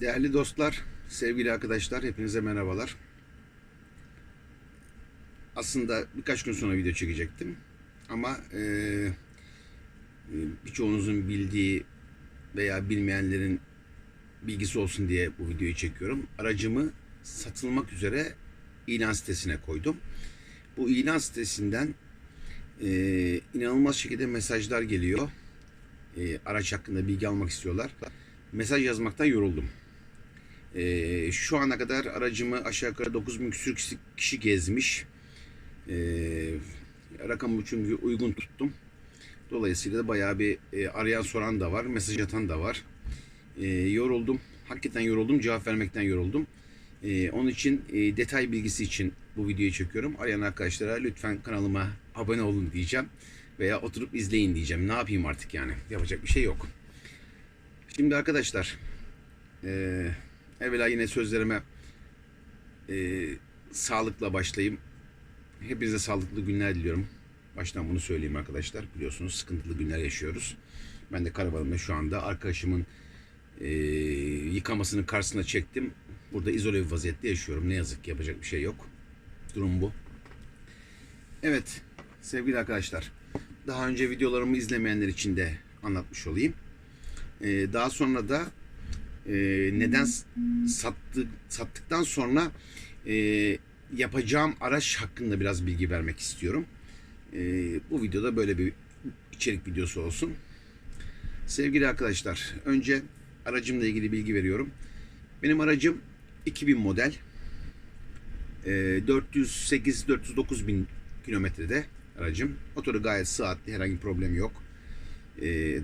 Değerli dostlar, sevgili arkadaşlar, hepinize merhabalar. Aslında birkaç gün sonra video çekecektim. Ama e, e, birçoğunuzun bildiği veya bilmeyenlerin bilgisi olsun diye bu videoyu çekiyorum. Aracımı satılmak üzere ilan sitesine koydum. Bu ilan sitesinden e, inanılmaz şekilde mesajlar geliyor. E, araç hakkında bilgi almak istiyorlar. Mesaj yazmaktan yoruldum. Ee, şu ana kadar aracımı aşağı yukarı 9000 küsür kişi, gezmiş. Ee, rakamı çünkü uygun tuttum. Dolayısıyla da bayağı bir e, arayan soran da var, mesaj atan da var. Ee, yoruldum. Hakikaten yoruldum. Cevap vermekten yoruldum. Ee, onun için e, detay bilgisi için bu videoyu çekiyorum. Arayan arkadaşlara lütfen kanalıma abone olun diyeceğim. Veya oturup izleyin diyeceğim. Ne yapayım artık yani. Yapacak bir şey yok. Şimdi arkadaşlar eee evvela yine sözlerime eee, sağlıkla başlayayım. Hepinize sağlıklı günler diliyorum. Baştan bunu söyleyeyim arkadaşlar. Biliyorsunuz sıkıntılı günler yaşıyoruz. Ben de karavanımda şu anda arkadaşımın eee, yıkamasının karşısına çektim. Burada izole bir vaziyette yaşıyorum. Ne yazık ki yapacak bir şey yok. Durum bu. Evet sevgili arkadaşlar. Daha önce videolarımı izlemeyenler için de anlatmış olayım. Ee, daha sonra da e, neden s- sattı, sattıktan sonra e, yapacağım araç hakkında biraz bilgi vermek istiyorum. E, bu videoda böyle bir içerik videosu olsun. Sevgili arkadaşlar, önce aracımla ilgili bilgi veriyorum. Benim aracım 2000 model. E, 408-409 bin kilometrede aracım. Motoru gayet sıhhatli, herhangi bir problem yok.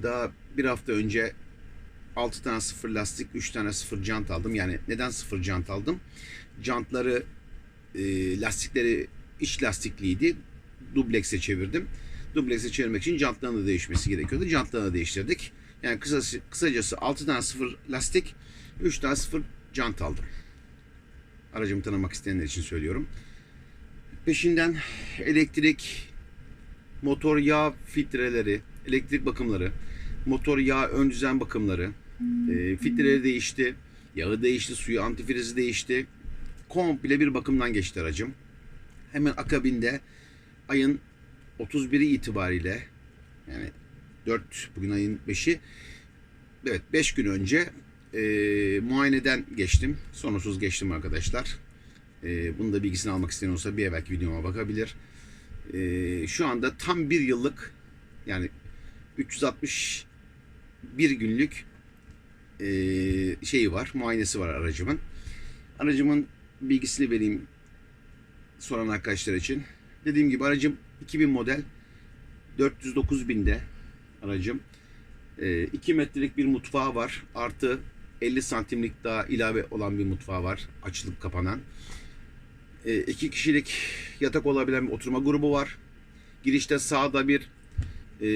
Daha bir hafta önce 6 tane sıfır lastik, 3 tane sıfır jant aldım. Yani neden sıfır jant aldım? Jantları, e, lastikleri iç lastikliydi. Dublex'e çevirdim. Dublex'e çevirmek için jantların da değişmesi gerekiyordu. Jantlarını değiştirdik. Yani kısası, kısacası 6 tane sıfır lastik, 3 tane sıfır jant aldım. Aracımı tanımak isteyenler için söylüyorum. Peşinden elektrik, motor yağ filtreleri, elektrik bakımları, motor yağ ön düzen bakımları, e, filtreleri değişti, yağı değişti, suyu antifrizi değişti. Komple bir bakımdan geçti aracım. Hemen akabinde ayın 31'i itibariyle yani 4 bugün ayın 5'i evet 5 gün önce e, muayeneden geçtim. Sorunsuz geçtim arkadaşlar. E, bunun da bilgisini almak isteyen olsa bir evvelki videoma bakabilir. E, şu anda tam bir yıllık yani 360 bir günlük e, şeyi var, muayenesi var aracımın. Aracımın bilgisini vereyim soran arkadaşlar için. Dediğim gibi aracım 2000 model 409 binde aracım. 2 metrelik bir mutfağı var. Artı 50 santimlik daha ilave olan bir mutfağı var. Açılıp kapanan. 2 kişilik yatak olabilen bir oturma grubu var. Girişte sağda bir e,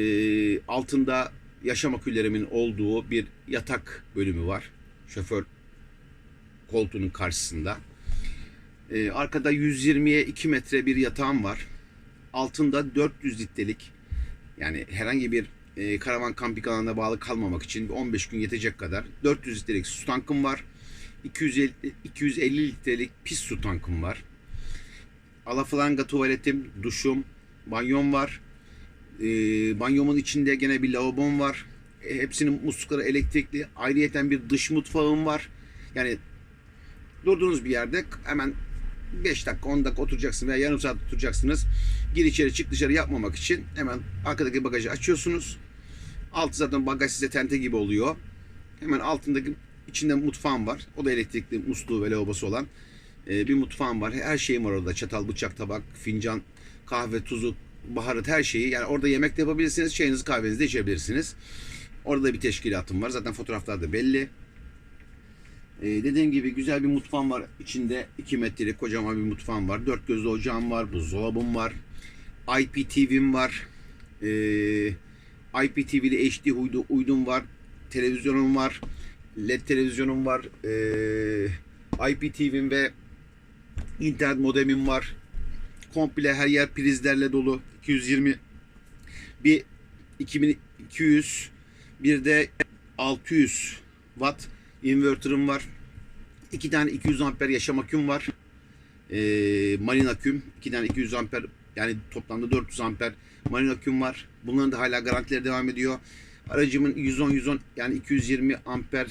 altında yaşam aküllerimin olduğu bir yatak bölümü var. Şoför koltuğunun karşısında. E, arkada 120'ye 2 metre bir yatağım var. Altında 400 litrelik yani herhangi bir e, karavan kamping alanına bağlı kalmamak için 15 gün yetecek kadar 400 litrelik su tankım var. 250, 250 litrelik pis su tankım var. Alafalanga tuvaletim, duşum, banyom var. E, banyomun içinde gene bir lavabom var. E, hepsinin muslukları elektrikli. Ayrıyeten bir dış mutfağım var. Yani durduğunuz bir yerde hemen 5 dakika 10 dakika oturacaksınız veya yarım saat oturacaksınız. Gir içeri çık dışarı yapmamak için hemen arkadaki bagajı açıyorsunuz. Altı zaten bagaj size tente gibi oluyor. Hemen altındaki içinde mutfağım var. O da elektrikli musluğu ve lavabosu olan e, bir mutfağım var. Her şeyim var orada. Çatal, bıçak, tabak, fincan, kahve, tuzu, baharat her şeyi. Yani orada yemek de yapabilirsiniz. Çayınızı kahvenizi de içebilirsiniz. Orada da bir teşkilatım var. Zaten fotoğraflarda belli. Ee, dediğim gibi güzel bir mutfağım var. İçinde 2 metrelik kocaman bir mutfağım var. Dört gözlü ocağım var. Buzdolabım var. IPTV'm var. Ee, IPTV'li HD uydu, uydum var. Televizyonum var. LED televizyonum var. Ee, IPTV'm ve internet modemim var. Komple her yer prizlerle dolu. 220 bir 2200 bir de 600 watt Inverter'ım var. İki tane 200 amper yaşam aküm var. Ee, marin aküm. iki tane 200 amper yani toplamda 400 amper marin aküm var. Bunların da hala garantileri devam ediyor. Aracımın 110 110 yani 220 amper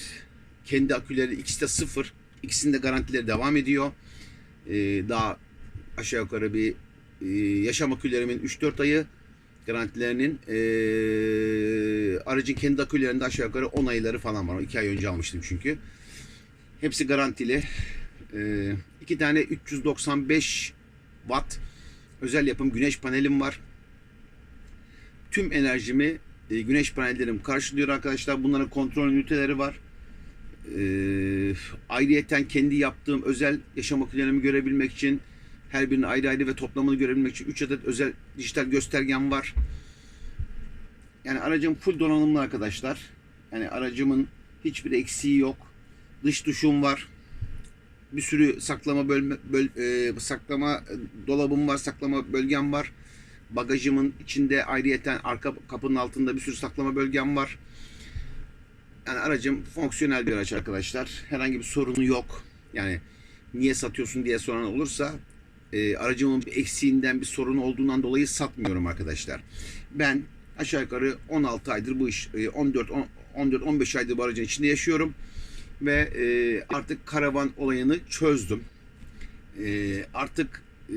kendi aküleri ikisi de sıfır. İkisinin de garantileri devam ediyor. Ee, daha aşağı yukarı bir e, yaşam akülerimin 3-4 ayı garantilerinin e, aracın kendi akülerinde aşağı yukarı 10 ayları falan var. 2 ay önce almıştım çünkü. Hepsi garantili. E, tane 395 watt özel yapım güneş panelim var. Tüm enerjimi e, güneş panellerim karşılıyor arkadaşlar. Bunların kontrol üniteleri var. E, ayrıyeten kendi yaptığım özel yaşam akülerimi görebilmek için her birinin ayrı ayrı ve toplamını görebilmek için 3 adet özel dijital göstergem var. Yani aracım full donanımlı arkadaşlar. Yani aracımın hiçbir eksiği yok. Dış duşum var. Bir sürü saklama bölme, böl, e, saklama e, dolabım var, saklama bölgem var. Bagajımın içinde ayrıyeten arka kapının altında bir sürü saklama bölgem var. Yani aracım fonksiyonel bir araç arkadaşlar. Herhangi bir sorunu yok. Yani niye satıyorsun diye soran olursa e, aracımın bir eksiğinden bir sorun olduğundan dolayı satmıyorum arkadaşlar. Ben aşağı yukarı 16 aydır bu iş, e, 14 14-15 aydır bu aracın içinde yaşıyorum ve e, artık karavan olayını çözdüm. E, artık e,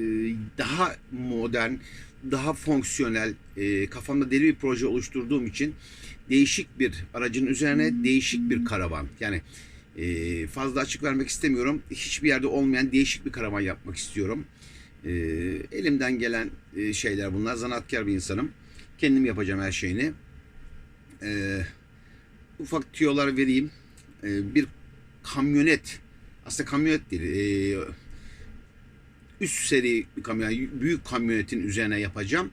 daha modern, daha fonksiyonel, e, kafamda deli bir proje oluşturduğum için değişik bir aracın üzerine değişik bir karavan. Yani e, fazla açık vermek istemiyorum. Hiçbir yerde olmayan değişik bir karavan yapmak istiyorum. E, elimden gelen e, şeyler bunlar. Zanaatkar bir insanım. Kendim yapacağım her şeyini. E, ufak tüyolar vereyim. E, bir kamyonet aslında kamyonet değil. E, üst seri bir kamyon, büyük kamyonetin üzerine yapacağım.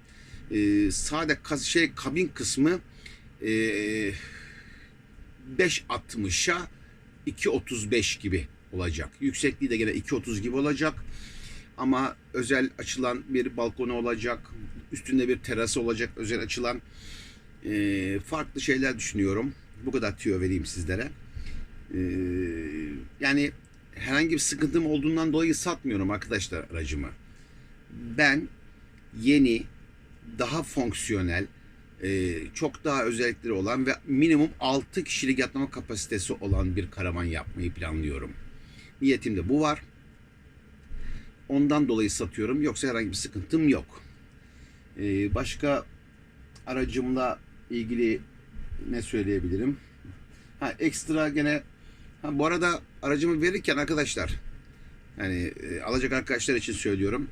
E, sade kas- şey kabin kısmı e, 5.60'a 2.35 gibi olacak. Yüksekliği de gene 2.30 gibi olacak. Ama özel açılan bir balkonu olacak. Üstünde bir terası olacak özel açılan. E, farklı şeyler düşünüyorum. Bu kadar tüyo vereyim sizlere. E, yani herhangi bir sıkıntım olduğundan dolayı satmıyorum arkadaşlar aracımı. Ben yeni, daha fonksiyonel, e, çok daha özellikleri olan ve minimum 6 kişilik yatlama kapasitesi olan bir karavan yapmayı planlıyorum. Niyetimde bu var. Ondan dolayı satıyorum. Yoksa herhangi bir sıkıntım yok. E, başka aracımla ilgili ne söyleyebilirim? Ha ekstra gene ha, bu arada aracımı verirken arkadaşlar yani e, alacak arkadaşlar için söylüyorum.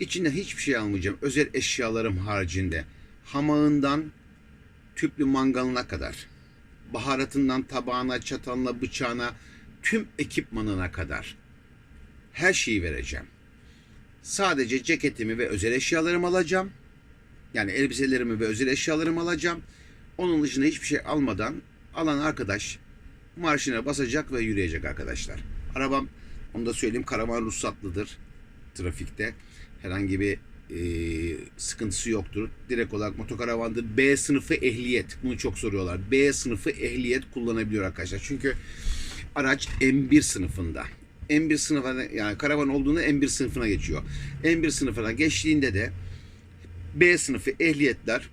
İçinde hiçbir şey almayacağım. Özel eşyalarım haricinde. Hamağından tüplü mangalına kadar. Baharatından tabağına, çatalına, bıçağına, tüm ekipmanına kadar. Her şeyi vereceğim. Sadece ceketimi ve özel eşyalarımı alacağım. Yani elbiselerimi ve özel eşyalarımı alacağım. Onun dışında hiçbir şey almadan alan arkadaş marşına basacak ve yürüyecek arkadaşlar. Arabam onu da söyleyeyim karavan ruhsatlıdır trafikte. Herhangi bir e, sıkıntısı yoktur. Direkt olarak motokaravandır. B sınıfı ehliyet. Bunu çok soruyorlar. B sınıfı ehliyet kullanabiliyor arkadaşlar. Çünkü araç M1 sınıfında. M1 sınıfına yani karavan olduğunda M1 sınıfına geçiyor. M1 sınıfına geçtiğinde de B sınıfı ehliyetler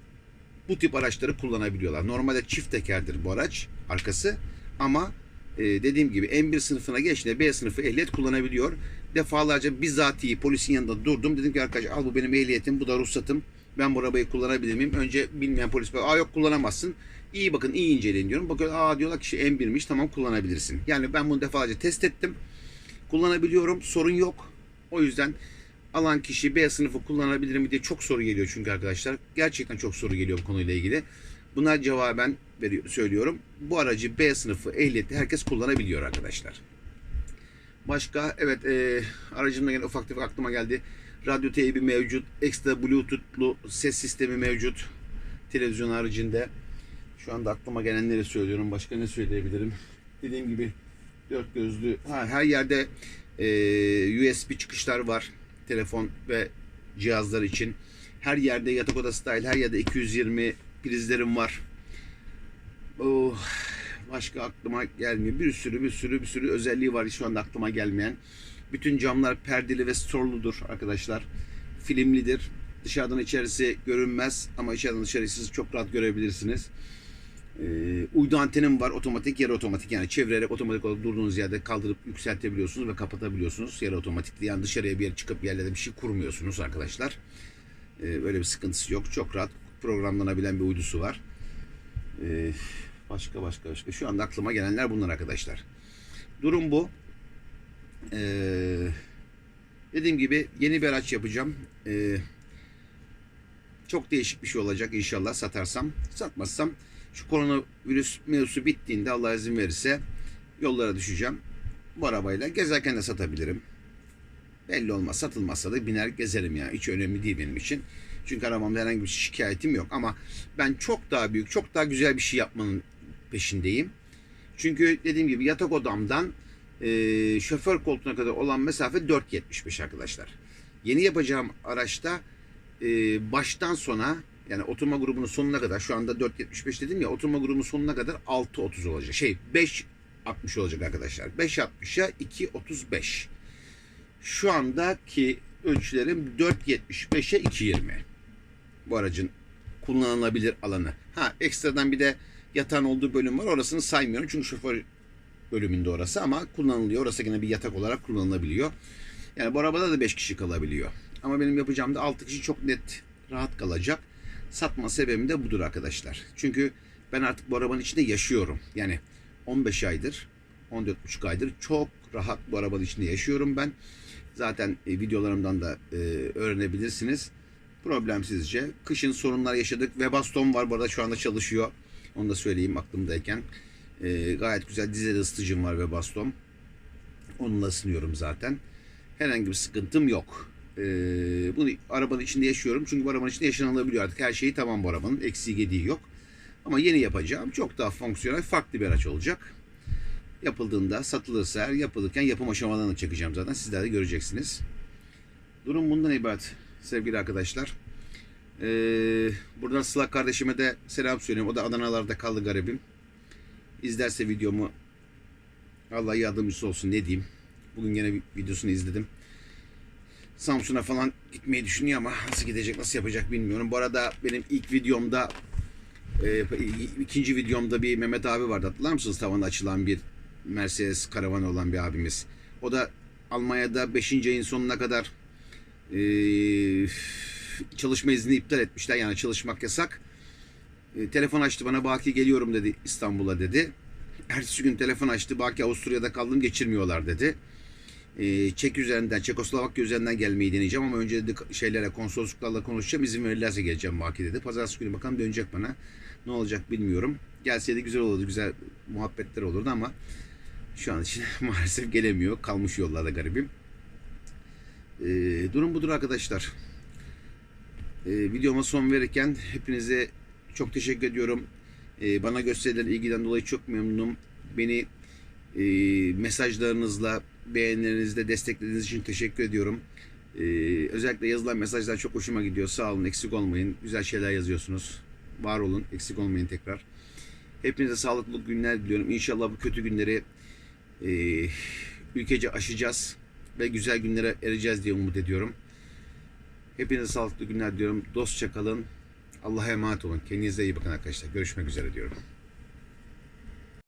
bu tip araçları kullanabiliyorlar. Normalde çift tekerdir bu araç arkası ama e, dediğim gibi M1 sınıfına geçtiğinde B sınıfı ehliyet kullanabiliyor. Defalarca bizatihi polisin yanında durdum. Dedim ki arkadaş al bu benim ehliyetim, bu da ruhsatım. Ben bu arabayı kullanabilir miyim? Önce bilmeyen polis aa yok kullanamazsın. İyi bakın iyi inceleyin diyorum. Bakıyor aa diyorlar ki şey M1'miş tamam kullanabilirsin. Yani ben bunu defalarca test ettim. Kullanabiliyorum sorun yok. O yüzden alan kişi B sınıfı kullanabilir mi diye çok soru geliyor çünkü arkadaşlar. Gerçekten çok soru geliyor bu konuyla ilgili. Buna cevaben veriyor, söylüyorum. Bu aracı B sınıfı ehliyetli herkes kullanabiliyor arkadaşlar. Başka evet e, aracımda gene ufak tefek aklıma geldi. Radyo teybi mevcut. Ekstra bluetoothlu ses sistemi mevcut. Televizyon haricinde. Şu anda aklıma gelenleri söylüyorum. Başka ne söyleyebilirim? Dediğim gibi dört gözlü. Ha, her yerde e, USB çıkışlar var. Telefon ve cihazlar için. Her yerde yatak odası dahil her yerde 220 prizlerim var. Oh, başka aklıma gelmiyor. Bir sürü bir sürü bir sürü özelliği var şu anda aklıma gelmeyen. Bütün camlar perdeli ve storludur arkadaşlar. Filmlidir. Dışarıdan içerisi görünmez ama içeriden dışarısı çok rahat görebilirsiniz. Ee, uydu antenim var otomatik yarı otomatik yani çevirerek otomatik olarak durduğunuz yerde kaldırıp yükseltebiliyorsunuz ve kapatabiliyorsunuz yarı otomatikli yani dışarıya bir yere çıkıp yerlerde bir şey kurmuyorsunuz arkadaşlar. Ee, böyle bir sıkıntısı yok çok rahat programlanabilen bir uydusu var. Ee, başka başka başka şu anda aklıma gelenler bunlar arkadaşlar. Durum bu. Ee, dediğim gibi yeni bir araç yapacağım. Ee, çok değişik bir şey olacak inşallah satarsam. Satmazsam şu koronavirüs mevzusu bittiğinde Allah izin verirse yollara düşeceğim. Bu arabayla gezerken de satabilirim. Belli olmaz. Satılmazsa da biner gezerim ya. Hiç önemli değil benim için. Çünkü arabamda herhangi bir şikayetim yok. Ama ben çok daha büyük, çok daha güzel bir şey yapmanın peşindeyim. Çünkü dediğim gibi yatak odamdan e, şoför koltuğuna kadar olan mesafe 4.75 arkadaşlar. Yeni yapacağım araçta e, baştan sona yani oturma grubunun sonuna kadar şu anda 4.75 dedim ya oturma grubunun sonuna kadar 6.30 olacak. Şey 5.60 olacak arkadaşlar. 5.60'a 2.35. Şu andaki ölçülerim 4.75'e 2.20. Bu aracın kullanılabilir alanı. Ha ekstradan bir de yatağın olduğu bölüm var. Orasını saymıyorum çünkü şoför bölümünde orası ama kullanılıyor. Orası yine bir yatak olarak kullanılabiliyor. Yani bu arabada da 5 kişi kalabiliyor. Ama benim yapacağım da 6 kişi çok net rahat kalacak. Satma sebebim de budur arkadaşlar. Çünkü ben artık bu arabanın içinde yaşıyorum. Yani 15 aydır, 14,5 aydır çok rahat bu arabanın içinde yaşıyorum ben. Zaten e, videolarımdan da e, öğrenebilirsiniz. Problemsizce. Kışın sorunlar yaşadık. Webaston var bu arada şu anda çalışıyor. Onu da söyleyeyim aklımdayken. E, gayet güzel dizel ısıtıcım var Webaston. Onunla ısınıyorum zaten. Herhangi bir sıkıntım yok. Ee, bunu arabanın içinde yaşıyorum. Çünkü bu arabanın içinde yaşanılabiliyor artık. Her şeyi tamam bu arabanın. Eksiği gediği yok. Ama yeni yapacağım. Çok daha fonksiyonel farklı bir araç olacak. Yapıldığında satılırsa eğer yapılırken yapım aşamalarını çekeceğim zaten. Sizler de göreceksiniz. Durum bundan ibaret sevgili arkadaşlar. Ee, buradan Sıla kardeşime de selam söylüyorum. O da Adanalarda kaldı garibim. İzlerse videomu Allah yardımcısı olsun ne diyeyim. Bugün yine videosunu izledim. Samsun'a falan gitmeyi düşünüyor ama nasıl gidecek, nasıl yapacak bilmiyorum. Bu arada benim ilk videomda e, ikinci videomda bir Mehmet abi vardı. Hatırlar mısınız? Tavanda açılan bir Mercedes karavanı olan bir abimiz. O da Almanya'da 5. ayın sonuna kadar e, çalışma izni iptal etmişler. Yani çalışmak yasak. E, telefon açtı bana Baki geliyorum dedi İstanbul'a dedi. Ertesi gün telefon açtı. Baki Avusturya'da kaldım geçirmiyorlar dedi. Ee, Çek üzerinden, Çekoslovakya üzerinden gelmeyi deneyeceğim ama önce dedi şeylere, konsolosluklarla konuşacağım. izin verirlerse geleceğim Baki dedi. Pazartesi günü bakalım dönecek bana. Ne olacak bilmiyorum. Gelseydi güzel olurdu, güzel muhabbetler olurdu ama şu an için maalesef gelemiyor. Kalmış yollarda garibim. Ee, durum budur arkadaşlar. Ee, videoma son verirken hepinize çok teşekkür ediyorum. Ee, bana gösterilen ilgiden dolayı çok memnunum. Beni e, mesajlarınızla, beğenilerinizle desteklediğiniz için teşekkür ediyorum. Ee, özellikle yazılan mesajlar çok hoşuma gidiyor. Sağ olun, eksik olmayın. Güzel şeyler yazıyorsunuz. Var olun, eksik olmayın tekrar. Hepinize sağlıklı günler diliyorum. İnşallah bu kötü günleri e, ülkece aşacağız ve güzel günlere ereceğiz diye umut ediyorum. Hepinize sağlıklı günler diliyorum. Dostça kalın. Allah'a emanet olun. Kendinize iyi bakın arkadaşlar. Görüşmek üzere diyorum.